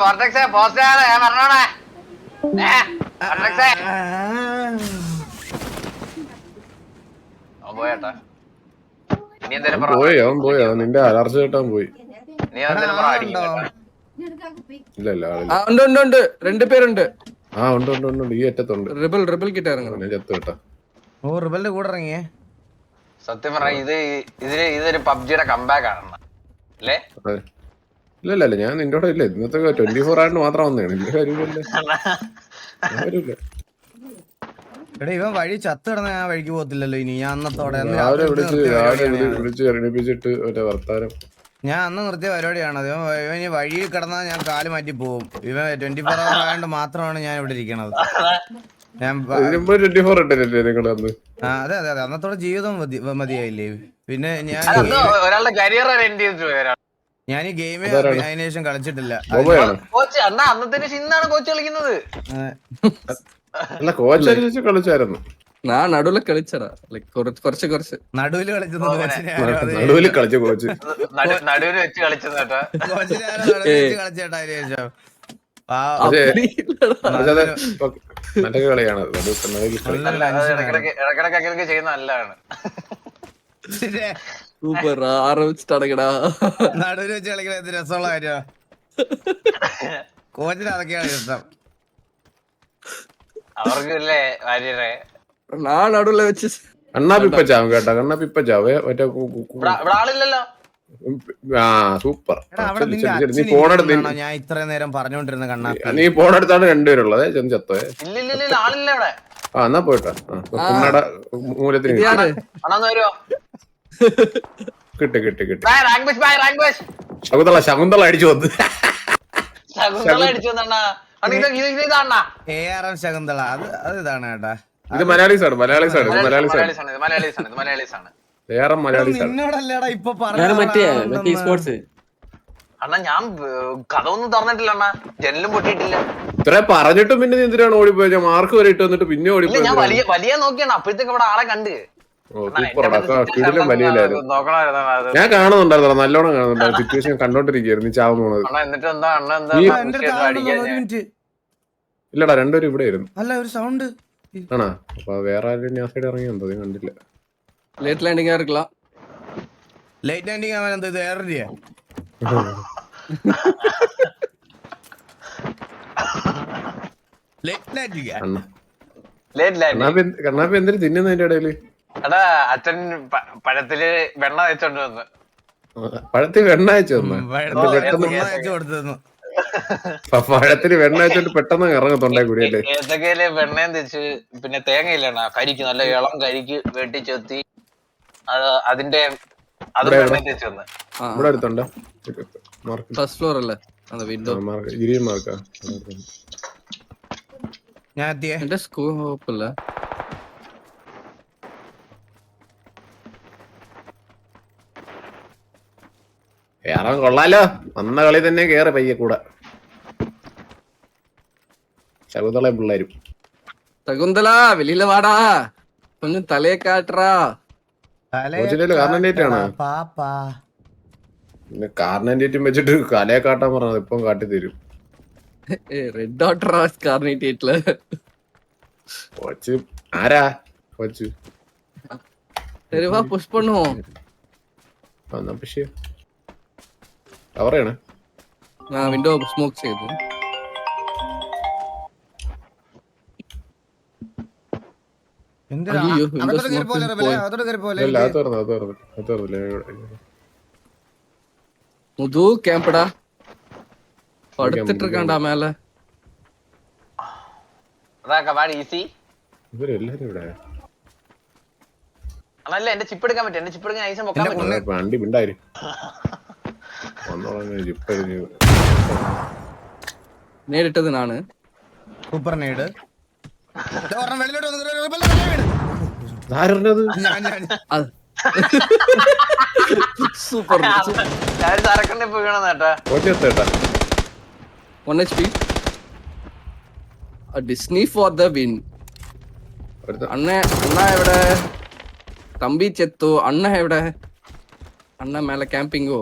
കോർട്ടക്സേ ആണ് ഞാൻ പറഞ്ഞോണേ ഏ കോർട്ടക്സേ പോയേട്ടാ. നീ എന്തേലും പോയി അവൻ പോയി. അവൻ നിന്റെ അലർജി കേട്ടാൻ പോയി. നീ എന്തേലും പറ അടിക്കും. കേട്ടോ. ഇല്ല ഇല്ല ആളില്ല. ആ, ഉണ്ട് ഉണ്ട് ഉണ്ട്. രണ്ട് പേരുണ്ട്. ആ ഉണ്ട് ഉണ്ട് ഉണ്ട് ഉണ്ട്. ഈ അറ്റത്തുണ്ട്. റിബൽ റിബൽ കിட்ட ഇറങ്ങണം. ഞാൻ ചത്തു കേട്ടാ ഓ റിബലിന്റെ കൂടെ ഇറങ്ങിയേ? സത്യം പറഞ്ഞ ഇത് ഇതിൽ ഇതൊരു പബ്ജിയുടെ കമ്പാക്ക് ആണ് അല്ലേ? അതെ. ഇല്ല ഇല്ല ഞാൻ നിന്റെ കൂടെ ഇല്ല. ഇന്നത്തെ ട്വന്റി ഫോർ ആയിട്ട് മാത്രം വന്നതാണ് ഇല്ല കാര്യമില്ല. എടാ ഇവൻ വഴി ചത്ത് കിടന്ന ഞാൻ വഴിക്ക് പോകത്തില്ലല്ലോ ഇനി. ഞാൻ അന്നത്തോടെ അന്ന് രാവിലെ വിളിച്ച് രാവിലെ. വിളിച്ച് എണീപ്പിച്ചിട്ട് മറ്റേ വർത്താനം. ഞാൻ. അന്ന് നിർത്തിയ പരിപാടിയാണ് അത് ഇവൻ ഇവൻ ഇനി വഴിയിൽ കിടന്നാൽ ഞാൻ കാൽ മാറ്റി പോകും ഇവൻ ട്വന്റി ഫോർ അവർ ആയതുകൊണ്ട് മാത്രമാണ് ഞാൻ ഇവിടെ ഇരിക്കണത്. ഞാൻ ട്വന്റി ഫോർ ഇട്ടില്ലേ നിങ്ങൾ അന്ന്? ആ, അതെ അതെ അതെ. അന്നത്തോടെ ജീവിതം മതി- മതിയായില്ലേ? പിന്നെ ഞാൻ ഒരാളുടെ കരിയർ ഞാൻ ഈ ഗെയിം അതിന് ശേഷം കളിച്ചിട്ടില്ല കോച്ച് അണ്ണാ അന്നത്തെ ഇന്നാണ് കോച്ച് കളിക്കുന്നത്. അല്ല കോച്ച് കളിച്ചായിരുന്നു. നാ നടുവിൽ കളിച്ചടാ കുറച്ച് കുറച്ച് നടുവിൽ നടുവിൽ കളിച്ചു കോച്ച്. നടുവിൽ വെച്ച് കളിച്ചതാട്ടാ കളിച്ചേട്ടാ അതിന് ശേഷം നല്ല കളിയാണ് ഇടക്കിടക്ക് ഇടക്കിടക്ക് അങ്ങനെയൊക്കെ ചെയ്യുന്ന നല്ലതാണ്. സൂപ്പർ ആരംഭിച്ചിട്ട് വെച്ച് രസമുള്ള ഇഷ്ടം. അണ്ണാ പിപ്പ കേട്ടോ കണ്ണാ പിപ്പ മറ്റേ ആളില്ലല്ലോ. ആ സൂപ്പർ. എടാ, നീ ഫോണെടുത്ത് ഞാൻ ഇത്രയും നേരം പറഞ്ഞോണ്ടിരുന്ന കണ്ണാ നീ ഫോണെടുത്താണ് രണ്ടുപേരുള്ളത് ചെന്ന് ചത്തോ ഇല്ല ഇല്ല, ഇല്ല ആളില്ല ആ എന്നാ പോയിട്ടാ. മൂലത്തിന് കിട്ടി കിട്ടി കിട്ടി. Bye rank bus bye rank bus Shakuntala Shakuntala അടിച്ചു വന്ന്. ശകുന്തള അടിച്ചു വന്നണ്ണാ. അത് അത് ഇതാണ് കേട്ടാ ഇത് മലയാളീസ് ആണ് മലയാളീസ് ആണ് ഇത് മലയാളീസ് ആണ് മലയാളീസ് ആണ് ഇത് മലയാളീസ് ആണ് ഇത് മലയാളീസ് ആണ് വേറെ മലയാളീസ് നിന്നോടല്ലേടാ ഇപ്പൊ ഞാൻ മറ്റേ മറ്റേ സ്പോർട്സ് അണ്ണാ ഞാൻ ഏർ, കഥ ഒന്നും തുറന്നിട്ടില്ല അണ്ണാ. ജനലും പൊട്ടിയിട്ടില്ല. ഇത്ര പറഞ്ഞിട്ടും പിന്നെ നീ എന്തിനാണ് ഓടിപ്പോയത്? ഞാൻ മാർക്ക് വരെ ഇട്ട് വന്നിട്ട് പിന്നെ ഓടിപ്പോയി ഞാൻ വലിയ വലിയ നോക്കിയാണ്. അപ്പോഴത്തേക്ക് ഇവിടെ ആളെ കണ്ട്. ഞാൻ കാണുന്നുണ്ടായിരുന്നു നല്ലോണം കാണുന്നുണ്ടായിരുന്നു. സിറ്റുവേഷൻ കണ്ടോണ്ടിരിക്കുന്നു ചാവുന്നു ഇല്ലടാ രണ്ടുപേരും ഇവിടെ ആയിരുന്നു അല്ല ഒരു സൗണ്ട് ആണോ അപ്പൊ വേറെ ആരും ഞാൻ സൈഡ് ഇറങ്ങി എന്തോ കണ്ടില്ല. ലേറ്റ് ലാൻഡിംഗ് ആയിരിക്കില്ല ലേറ്റ് ലാൻഡിങ് ആവാൻ എന്താ ഇത് air India late landing late landing കണ്ണാപ്പ് എന്തിനു തിന്നുന്നതിന്റെ ഇടയിൽ? അതാ അച്ഛൻ പഴത്തിൽ വെണ്ണ അയച്ചോണ്ട് വന്ന്. പഴത്തിൽ വെണ്ണ അയച്ചു തന്നു പഴത്തിൽ വെണ്ണ അയച്ചോണ്ട് പെട്ടെന്ന് ഇറങ്ങും തൊണ്ടേ കൂടിയല്ലേ ഏത്തക്കയിൽ വെണ്ണയും തെച്ച് പിന്നെ തേങ്ങയില്ലാണ് കരിക്ക് നല്ല ഇളം കരിക്ക് വെട്ടിച്ചെത്തി അതിന്റെ അത് ഫസ്റ്റ് ഫ്ലോർ അല്ലേ? വിൻഡോ ഞാൻ എന്റെ സ്കൂൾ അല്ലേ. കേറാൻ കൊള്ളാലോ. വന്ന കളി തന്നെ കേറി പയ്യെ കൂടെ. ശകുന്തളയും പിള്ളേരും. ശകുന്തള വെളിയില വാടാ. ഒന്ന് തലയെ കാട്ടറാ. കാർണേറ്റും വെച്ചിട്ട് കലയെ കാട്ടാൻ പറഞ്ഞത് ഇപ്പം കാട്ടി തരും റെഡ് ഓട്ടറാ കാർണേറ്റിൽ കൊച്ചു. ആരാ? കൊച്ചു. പുഷ് പണ്ണോ എന്നാ പക്ഷേ കവറാണ് ആ വിൻഡോ സ്മോക്ക് ചെയ്തു. മുതു ക്യാമ്പടാ പടുത്തിട്ട് ഇരിക്കണ്ട മേലെ. ഇവരെല്ലാരും ഇവിടെ. അതല്ല എന്റെ ചിപ്പ് എടുക്കാൻ പറ്റും എന്റെ ചിപ്പ് എടുക്കാൻ ഐസം വണ്ടി മിണ്ടായിരുന്നു നേരിട്ടത് നാണ് super നേട് super Disney for the win അണ്ണ അണ്ണ എവിടെ? തമ്പി ചെത്തു. അണ്ണ എവിടെ? അണ്ണ മേലെ ക്യാമ്പിങ്ങോ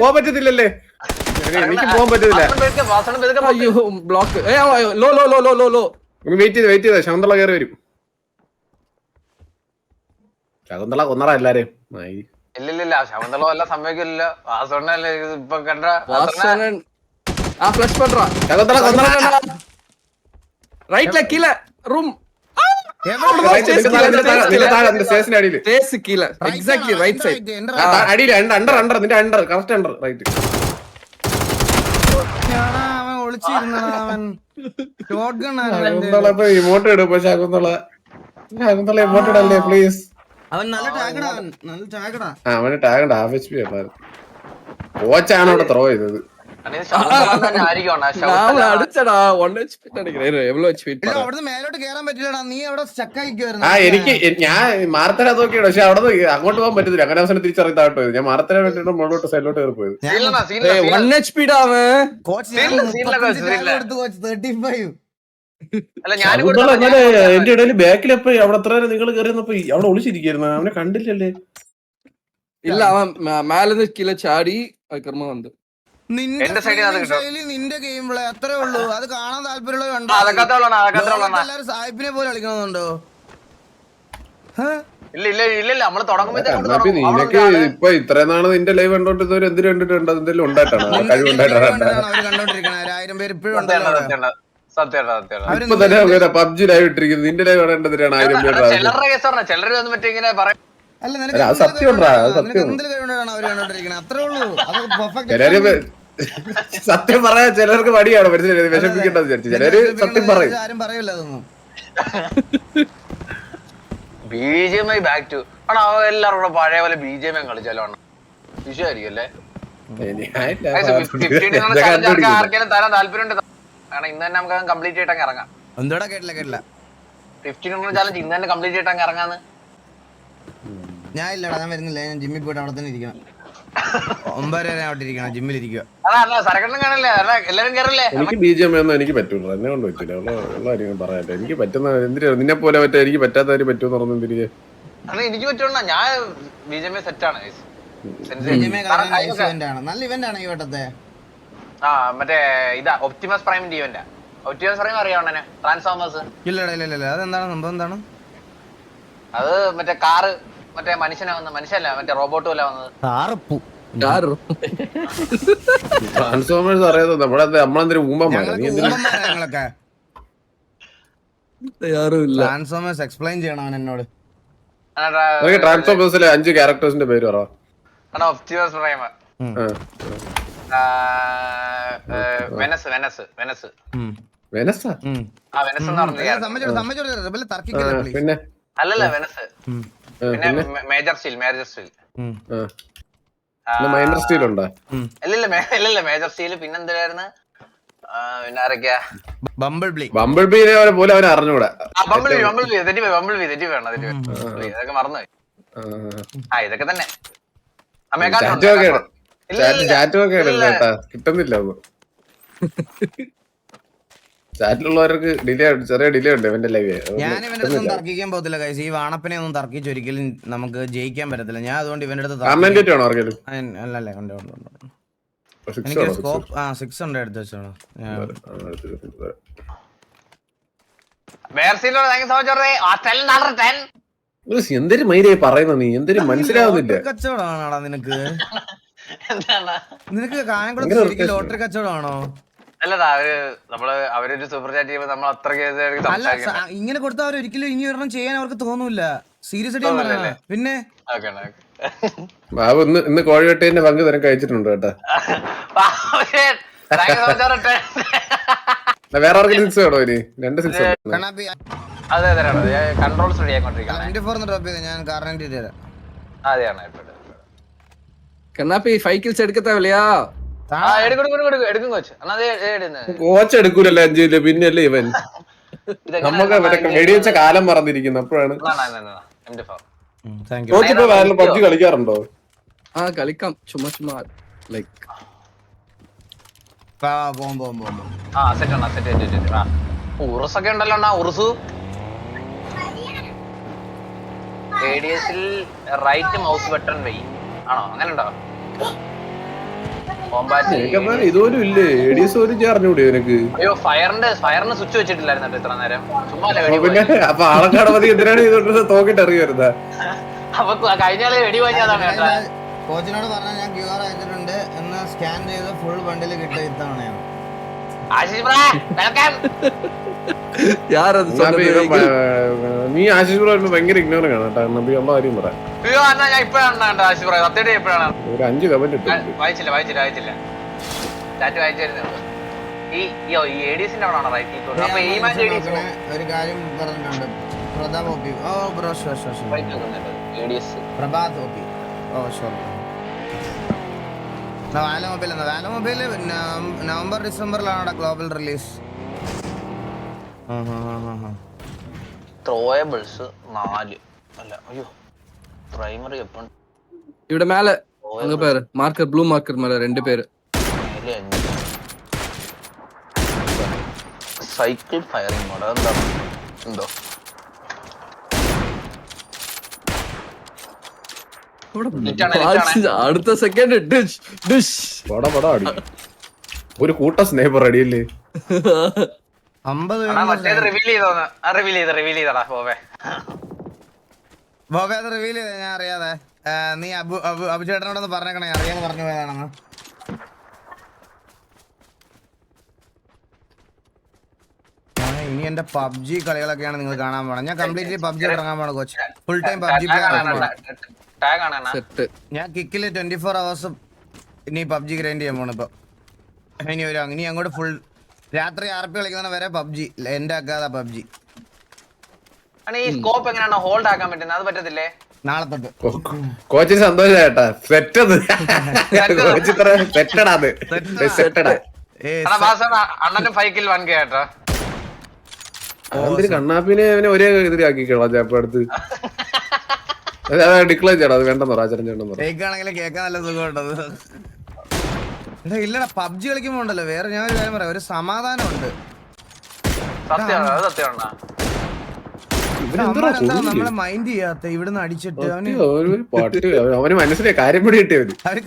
പോവാൻ പറ്റത്തില്ലല്ലേ? എനിക്ക് പോവാൻ അയ്യോ block low low low low low Shakuntala കേറി വരും. ശകുന്തള കൊന്നറ എല്ലാരെയും. ഇല്ലില്ല ശകുന്തള വല്ല സംഭവിക്കില്ല. വാസോണ്ണല്ലേ ഇപ്പൊ കണ്ട ആ ഫ്ലഷ് പണ്ട്രാ ശകുന്തള കൊന്നറ റൈറ്റ് കീഴ. റൂം എക്സാക്ട് റൈറ്റ് സൈഡ് അടിയിൽ അണ്ടർ അണ്ടർ നിന്റെ under correct under right emote emote ഇടല്ലേ please അവൻ നല്ല നല്ല ടാഗടാ ഹാഫ് എച്ച് പി കോച്ചാണ് അവിടെ ത്രോ ചെയ്തത്. എനിക്ക് ഞാൻ മാർത്തന നോക്കിയാണ് പക്ഷെ അവിടെ അങ്ങോട്ട് പോകാൻ പറ്റില്ല അങ്ങനെ അവസരം തിരിച്ചറിയാൻ ഞാൻ മാർത്തന വേണ്ടിട്ട് മുകളിലോട്ട് സൈഡിലോട്ട് കയറി പോയത് വൺ എച്ച് പി എന്റെ ഇടയിൽ ബാക്കിൽ എപ്പോ അവിടെ അത്ര നിങ്ങൾ കയറിയപ്പോ അവിടെ ഒളിച്ചിരിക്കുന്നു അവനെ കണ്ടില്ലല്ലേ? ഇല്ല. അവൻ മേലെ നിൽക്കില്ല ചാടി അക്രമം വന്നു. നിന്റെ ശൈലി നിന്റെ ഗെയിം പ്ലേ അത്രേ ഉള്ളൂ. അത് കാണാൻ താല്പര്യമുള്ള എല്ലാരും സായിപ്പിനെ പോലെ കളിക്കണമെന്നുണ്ടോ നിനക്ക് ഇപ്പൊ ഇത്രയും നാൾ നിന്റെ ലൈവ് കണ്ടോണ്ടിരുന്നവര് എന്തിനു കണ്ടിട്ടുണ്ട്? എന്തെങ്കിലും ഉണ്ടായിട്ടാണ്? കഴിവ് ഉണ്ടായിട്ടാണ്? ഇപ്പൊ തന്നെ പബ്ജി ലൈവ് ഇട്ടിരിക്കുന്നത് നിന്റെ ലൈവ് കണ്ടതിനാണ് ആയിരം പേര് ചിലരുടെ കേസ് പറഞ്ഞ ചിലര് മറ്റേ ഇങ്ങനെ പറയും അല്ല സത്യം പറയാ അത്രേ ഉള്ളൂ. അത് പെർഫെക്റ്റ് സത്യം പറയാൻ ചിലർക്ക് മടിയാണ്. മനസ്സിലായി? വിഷമിക്കേണ്ടത് വിചാരിച്ചു ചിലര് സത്യം പറയും. ആരും പറയില്ല അതൊന്നും. B J M I back to ആണോ എല്ലാവരും കൂടെ പഴയ പോലെ ബി ജെ എം ഐ കളിച്ചാലോ ആണ് വിഷയമായിരിക്കും അല്ലേ. ആർക്കെങ്കിലും തരാൻ താല്പര്യമുണ്ട്. കാരണം ഇന്ന് തന്നെ നമുക്ക് കംപ്ലീറ്റ് ഇറങ്ങാം. എന്തോടാ കേട്ടില്ല കേട്ടില്ല. ഫിഫ്റ്റീൻ ചാലഞ്ച് ഇന്ന് തന്നെ കംപ്ലീറ്റ് ചെയ്തിട്ടങ്ങ് ഇറങ്ങാന്ന്. ഞാൻ ഇല്ലടാ ഞാൻ വരുന്നില്ല. ഞാൻ ജിമ്മിൽ പോയിട്ട് അവിടെ തന്നെ ഇരിക്കണം. ഒമ്പതര വരെ അവിടെ ഇരിക്കണം ജിമ്മിൽ ഇരിക്കുക. എനിക്ക് ബി ജെ ഒന്നും എനിക്ക് പറ്റൂല. എന്നെ കൊണ്ട് പറ്റില്ല ഉള്ള പറയാനില്ല. എനിക്ക് പറ്റുന്ന എന്തിനാ നിന്നെ പോലെ പറ്റാ എനിക്ക് പറ്റാത്തവര് പറ്റുമെന്ന് പറഞ്ഞു എന്തിരിക്കെ അന്ന് എനിക്ക് പറ്റുന്ന ഞാൻ ബി ജെ സെറ്റാണ് നല്ല ഇവന്റ് ആണ് ഈ വട്ടത്തെ. ആ മറ്റേ ഇതാ ഒപ്റ്റിമസ് പ്രൈമിന്റെ ഇവന്റാ ഒപ്റ്റിമസ് പ്രൈം അറിയാവുന്നേ ട്രാൻസ്ഫോമേഴ്സ് ഇല്ലടാ ഇല്ല ഇല്ല ഇല്ല അതെന്താണ്? സംഭവം എന്താണ്? അത് മറ്റേ കാറ്. മറ്റേ മനുഷ്യനാ വന്നത്. മനുഷ്യല്ല മറ്റേ റോബോട്ടും അല്ല വന്നത്. ആറപ്പു ട്രാൻസ്ഫോമേഴ്സ് അറിയാതെ നമ്മളെ നമ്മളെന്തൊരു ട്രാൻസ്ഫോമേഴ്സ് എക്സ്പ്ലെയിൻ ചെയ്യണം എന്നോട്. ട്രാൻസ്ഫോമേഴ്സിലെ അഞ്ച് ക്യാരക്ടേഴ്സിന്റെ പേര് പറ. Prime Venus Venus Venus. Venus? ആ വെനസ് എന്ന് അല്ലല്ല വെനസ്. പിന്നെ major steel major steel. Minor steel ഉണ്ടോ മേജർ സ്റ്റീൽ പിന്നെന്തായിരുന്നു പിന്നെ ആരൊക്കെയാ? ബംബിൾ ബ്ലീ ബമ്പിൾ ബീനെ പോലെ അവനെ അറിഞ്ഞൂടാ ആ ബമ്പിൾ ബി ബമ്പിൾ ബി തെറ്റി പോയി ബമ്പിൾ ബി തെറ്റി വേണം തെറ്റി ഇതൊക്കെ മറന്നുപോയി. ആ. ആ ഇതൊക്കെ തന്നെ. കിട്ടുന്നില്ല ചാറ്റിലുള്ളവർക്ക് ഡിലേ ചെറിയ ഡിലേ ഉണ്ട് ഇവന്റെ ലൈവ് ഞാൻ ഇവന്റെ അടുത്തൊന്നും തർക്കിക്കാൻ പോകത്തില്ല കൈസ് ഈ വാണപ്പനെ ഒന്നും തർക്കിച്ച് ഒരിക്കലും നമുക്ക് ജയിക്കാൻ പറ്റത്തില്ല. ഞാൻ അതുകൊണ്ട് ഇവന്റെ അടുത്ത് കമന്റ് ആർക്കെങ്കിലും ഉണ്ട് ഉണ്ട് ഉണ്ട്. എനിക്ക് സ്കോപ്പ് ആ സിക്സ് ഉണ്ട് എടുത്ത് വെച്ചോളൂ. എന്തൊരു പറയുന്ന നീ? എന്തൊരു മനസ്സിലാവുന്നില്ല. കച്ചവടമാണോടാ നിനക്ക്? എന്താണ്? നിനക്ക് ഭയങ്കര ലോട്ടറി കച്ചവടമാണോ? അല്ലടാ അവർ സൂപ്പർ ചാറ്റ് നമ്മൾ ഇങ്ങനെ കൊടുത്താൽ അവർ ഒരിക്കലും ഇനി ഒരെണ്ണം ചെയ്യാൻ അവർക്ക് തോന്നൂല സീരിയസ് ആയിട്ട് പറഞ്ഞല്ലേ പിന്നെ? ബാബു ഇന്ന് ഇന്ന് കോഴിവെട്ടേന്റെ പങ്ക് തരം കഴിച്ചിട്ടുണ്ട് കേട്ടാ. വേറെ ആർക്കും സിക്സ് വേണോ ഇനി? രണ്ട് സിക്സ് ഞാൻ കണ്ണാപ്പി ഫൈവ് കിൽസ് എടുക്കത്താവില്ലയാ കോച്ച്. എടുക്കൂലല്ലേ അഞ്ചു കിലോ പിന്നല്ലേ ഇവൻ നമുക്ക് വെടിവെച്ച കാലം മറന്നിരിക്കുന്നു അപ്പോഴാണ്. കോച്ച് ഇപ്പൊ വേറെ പബ്ജി കളിക്കാറുണ്ടോ? ആ കളിക്കാം. ചുമ്മാ ചുമ്മാ ലൈക്ക് അണ്ണാ റൈറ്റ് മൗസ് ബട്ടൺ വൈ ആണോ? അങ്ങനെ ഉണ്ടോ ഇതുപോലും ഇല്ലേ? എഡീസ് ഒരു ചേർന്നുകൂടി നിനക്ക്? അയ്യോ ഫയറിന്റെ ഫയറിന് സ്വിച്ച് വെച്ചിട്ടില്ലായിരുന്നു ഇത്ര നേരം. ചുമ്മാ അല്ലേ അപ്പൊ വെടി പിന്നെ അപ്പൊ ആളക്കാട് മതി എന്തിനാണ് ഇതുകൊണ്ട് തോക്കിട്ട് അറിയരുത് അപ്പൊ കഴിഞ്ഞ വെടി വാങ്ങിയതാണ് കോച്ചിനോട് പറഞ്ഞാൽ ഞാൻ ക്യു ആർ അയച്ചിട്ടുണ്ട്. എന്ന് സ്കാൻ ചെയ്ത് ഫുൾ ബണ്ടിൽ കിട്ടിയ ഇത്തവണയാണ്. ആശിഷ് ബ്രാ വെൽക്കം யார் அது എന്നാ ഇപ്പൊ ഇവൻ சொன்னது പ- നീ ആശിഷ് ബ്രോ ഭയങ്കര ഇഗ്നോർ ആണ് കേട്ടോ നബി ഉള്ള കാര്യം പറ അയ്യോ എന്നാ ഞാൻ ഇപ്പഴാണ് കേട്ടോ ആശിഷ് ബ്രാ സത്യമായിട്ട് ഇപ്പഴാണ് ഒരു അഞ്ച് കമന്റ് ഞാൻ ഇട്ടു വായിച്ചില്ല വായിച്ചില്ല വായിച്ചില്ല ചാറ്റ് വായിച്ചായിരുന്നു ഈ യോ ഈ എഡീസിന്റെ അവിടെ ആണോ റൈറ്റ് ഈ അപ്പൊ ഈ മാച്ച് എഡീസ് ഒരു കാര്യം പറഞ്ഞിട്ടുണ്ട് പ്രതാപ് ഒപ്പി ഓ bro sure sure sure right നോക്കുന്നുണ്ട് എഡീസ് പ്രഭാത് ഒപ്പി ഓ ഷുവർ വാല മൊബൈൽ എന്നാ വാല മൊബൈൽ നവംബർ ഡിസംബറിലാണ് ഗ്ലോബൽ റിലീസ് ത്രോയബിൾസ് നാല്. അല്ല അയ്യോ. പ്രൈമറി വെപ്പൺ ഇവിടെ മേലെ അங்க பாரு மார்க்கர் ப்ளூ மார்க்கர் மேல ரெண்டு பேர் സൈക്കിൾ ഫയറിംഗ് മോഡ് എന്താ? എന്തോ അടുത്ത സെക്കൻഡ് ഡിഷ് ഡിഷ്. ഒരു കൂട്ട സ്നേഹം റെഡിയല്ലേ അമ്പത് റിവീൽ ഞാൻ അറിയാതെ. നീ അബു അബു അബുചേട്ടനോടൊന്ന് പറഞ്ഞേക്കണേ അറിയാതെ പറഞ്ഞു പോയതാണെന്ന്. ഇനി എന്റെ പബ്ജി കളികളൊക്കെയാണ് നിങ്ങൾ കാണാൻ പോണത് ഞാൻ കംപ്ലീറ്റ്ലി പബ്ജി തുടങ്ങാൻ പോണ കൊച്ചു. ഫുൾ ടൈം പബ്ജി ഞാൻ കിക്കിൽ ട്വന്റി ഫോർ അവേഴ്സ് ഇനി പബ്ജി ഗ്രൈൻഡ് ചെയ്യാൻ പോണിപ്പോ ഇനി ഒരു ഇനി അങ്ങോട്ട് ഫുൾ രാത്രി ആർ പി കളിക്കുന്ന വരെ പബ്ജി എന്റെ അക്കാതാ പബ്ജി. ഈ സ്കോപ്പ് എങ്ങനെയാണ് ഹോൾഡ് ആക്കാൻ പറ്റുന്നത്? അത് പറ്റത്തില്ലേ? നാളെ തൊട്ട്. കോച്ചിന് സന്തോഷായിട്ടാ സെറ്റത്. കോച്ച് സെറ്റടാ അത്. സെറ്റടാ. അണ്ണനും ഫൈക്കിൽ വൺ കെ അതെന്തിന് കണ്ണാപ്പിനെ അവനെ ഒരേ ഇതിലാക്കിക്കളാ ചേപ്പ അടുത്ത്. ഡിക്ലെയർ ചെയ്യണം അത് വേണ്ടെന്ന് പറ ആചരണം ചെയ്യണമെന്ന് പറ. കേക്കാണെങ്കിൽ കേൾക്കാൻ നല്ല സുഖമുണ്ടത് എടാ ഇല്ലടാ പബ്ജി കളിക്കുമ്പോ ഉണ്ടല്ലോ. വേറെ ഞാൻ ഒരു കാര്യം പറയാം. ഒരു സമാധാനം ഉണ്ട് നമ്മളെ മൈൻഡ് അടിച്ചിട്ട്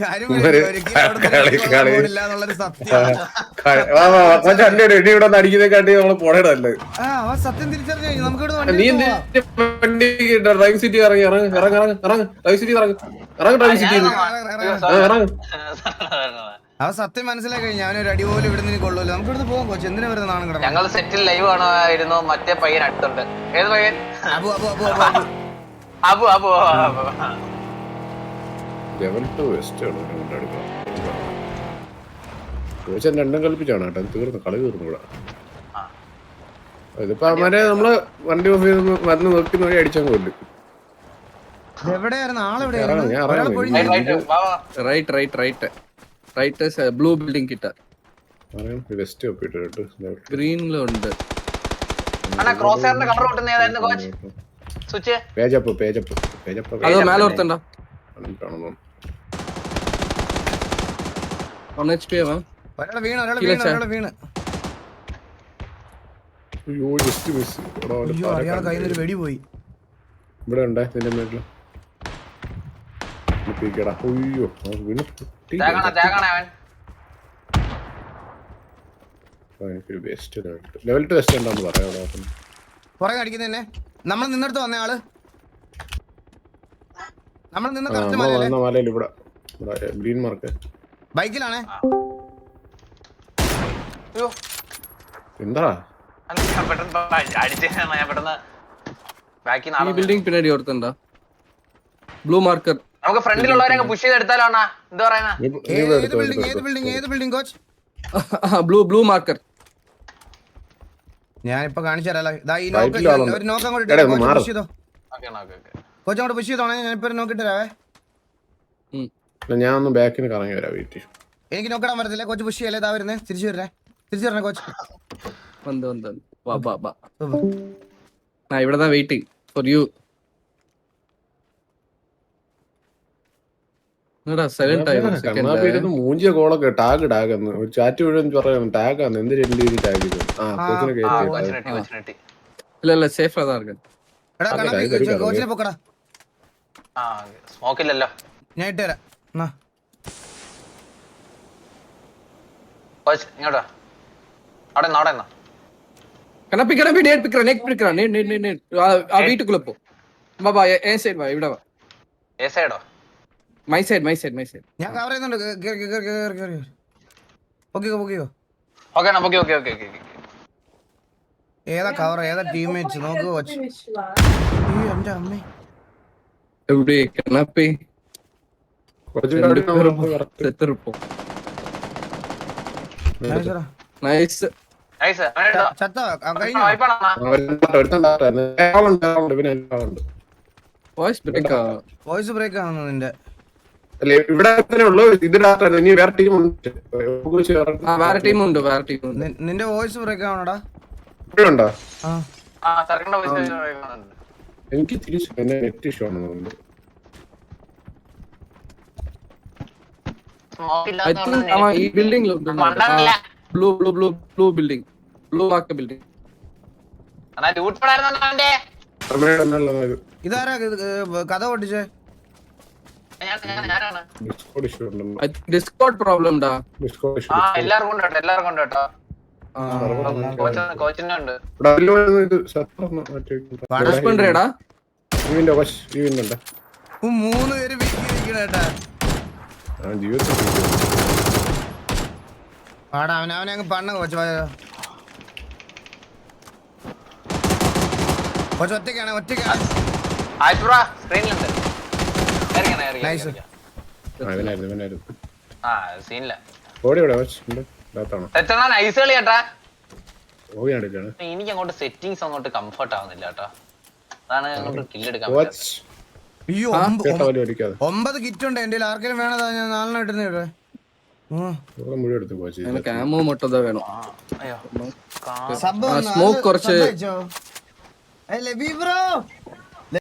കാര്യം സത്യം. തിരിച്ചറിഞ്ഞു നമുക്ക് വണ്ടി സിറ്റി ഇറങ്ങി ഇറങ്ങി ഇറങ്ങി സിറ്റി ഇറങ്ങി. ഇറങ്ങി. സിറ്റി ഇറങ്ങി. അവ സത്യം മനസ്സിലാക്കി. ഞാൻ ഒരു അടിപോലെ പോലും ഇവിടെ നിന്ന് കൊള്ളൂല്ലോ നമുക്ക് ഇവിടുന്ന് പോകാം കൊച്ചു. എന്തിനാ വരുന്ന നാണം കിടന്നു? ഞങ്ങൾ സെറ്റിൽ ലൈവ് ആണോ മറ്റേ പയ്യൻ അടുത്തുണ്ട്. ഏത് പയ്യൻ? Abu Abu Abu Abu Abu. Abu level two vest ആണ്. കൊണ്ടടിക്കണം ചോദിച്ചാൽ രണ്ടും കൽപ്പിച്ചാണ് കേട്ടോ. തീർന്നു. കളി തീർന്നു കൂടെ ഇതിപ്പോ അവന്മാരെ നമ്മൾ വണ്ടി ഓഫ് ചെയ്ത് മരുന്ന് നോക്കി നോക്കി അടിച്ചാൽ കൊല്ലു. എവിടെയായിരുന്നു? ആളെവിടെയായിരുന്നു? Right right right right blue building കിട്ടാ. ഗ്രീനിലുണ്ട് ഇവിടെ കയ്യിൽ വെടി പോയി. ഇവിടെ ഉണ്ട് പൊട്ടിക്കടാ അയ്യോ വീണ് പൊട്ടി എനിക്കൊരു വെസ്റ്റ് ലെവൽ ടു വെസ്റ്റ് എന്താന്ന് പറയാം പുറകെ അടിക്കുന്നതന്നെ നമ്മൾ നിന്നെടുത്ത് വന്ന ആൾ. നമ്മൾ നിന്ന് കറക്റ്റ് മലയിൽ ഇവിടെ ഗ്രീൻ മാർക്ക്. ബൈക്കിലാണേ. എന്താ? ഈ ബിൽഡിംഗ് പിന്നാടി ഓർത്തുണ്ടോ ബ്ലൂ മാർക്കർ നമുക്ക് ഫ്രണ്ടിലുള്ളവരെ പുഷ് ചെയ്ത് ചെയ്തെടുത്താലോണ. എന്താ പറയുന്ന? ഏത് ബിൽഡിംഗ് ഏത് ബിൽഡിംഗ് ഏത് building coach blue blue marker ഞാനിപ്പോ കാണിച്ചു തരാലോ. ഇതാ ഈ നോക്ക് ഒരു നോക്ക് അങ്ങോട്ട് പുഷ് ചെയ്തോ? കോച്ച് അങ്ങോട്ട് പുഷ് ചെയ്തോണേ ഞാനിപ്പോ നോക്കി തരാവേ. ഞാൻ ഒന്ന് ബാക്കിന് കറങ്ങി വരാ വീട്ടിൽ. എനിക്ക് നോക്കിടാൻ പറ്റത്തില്ല. കോച്ച് പുഷ് ചെയ്യല്ലേ? ഇതാ വരുന്നേ. തിരിച്ചു വരണേ. തിരിച്ചു വരണേ കോച്ച് വന്ന് വന്ന് വാ വാ വാ. ഇവിടെ വെയിറ്റ് ഫോർ യു മൂഞ്ചിയ കോളൊക്കെ ടാഗ് ടാഗ് എന്ന്. ഒരു ചാറ്റ് മുഴുവൻ പറയുന്നു ടാഗ് ആണ്. എന്ത് രണ്ട് ടാഗ് ആ ഇല്ല ഇല്ല അവിടെ കണപ്പി ആ വീട്ടുക്കുള്ള പോ. ബാ ബാ സൈഡ് വാ ഇവിടെ വാ. ഏ സൈഡോ my side my side my side ഞാൻ കവർ ചെയ്യുന്നുണ്ട്. കേറി കേറി കേറി കേറി പൊക്കിക്കോ പൊക്കിക്കോ. ഓക്കേ എന്നാ പൊക്കി ഓക്കേ ഓക്കേ ഓക്കേ ഏതാ കവർ ഏതാ ടീംമേറ്റ്സ് നോക്ക് വാച്ച് ഈ എന്റെ അമ്മേ. എവിടെ? കണപ്പേ നൈസ് നൈസ് ചത്തോ? കഴിഞ്ഞു? വോയിസ് ബ്രേക്ക് വോയിസ് ബ്രേക്ക് ആവുന്നു നിന്റെ. അല്ല ഇവിടെ തന്നെ ഉള്ളു ഇതിനകത്ത് ഇനി വേറെ ടീം ഉണ്ട്. വേറെ വേറെ ടീം ഉണ്ട് വേറെ ടീം ഉണ്ട്. നിന്റെ വോയിസ് ബ്രേക്ക് ആവണടാ? ഇവിടെ ഉണ്ടോ? ആ. ആ വോയിസ് പൈസ എനിക്ക് തിരിച്ചു എന്നെ നെറ്റ് ഇഷ്യൂ ആണെന്ന് തോന്നുന്നു. ഐ തിങ്ക് അവൻ ഈ ബിൽഡിംഗിൽ. Blue blue blue blue building blue ആക്ക ബിൽഡിംഗ് ഇതാരാ കഥ പൊട്ടിച്ചേ? ഡിസ്കോഡ് പ്രോബ്ലം ഉണ്ടാ. എല്ലാവർക്കും ഉണ്ട് എല്ലാവർക്കും ഉണ്ട് മൂന്ന് പേര് പാടാ ഒറ്റയ്ക്കാണ് ഒറ്റയ്ക്കാണ്. സ്ക്രീനിലുണ്ട് നൈസ് ഇവനായിരുന്നു ആ സീനില്ല ഓടി ഇവിടെ ഭാഗത്താണോ എത്ര നൈസ് കളി ചേട്ടാ എനിക്ക് അങ്ങോട്ട് സെറ്റിങ്സ് അങ്ങോട്ട് കംഫർട്ട് ആവുന്നില്ല കേട്ടോ അതാണ് അങ്ങോട്ട് കില്ലെടുക്കാൻ അയ്യോ ഒമ്പത് കിറ്റ് ഉണ്ട് എന്റെ ആർക്കെങ്കിലും വേണതാ ഞാൻ നാലെണ്ണം ഇട്ടുന്നേ ക്യാമോ മുട്ടത വേണം. സ്മോക്ക് കുറച്ച് ബ്രോ.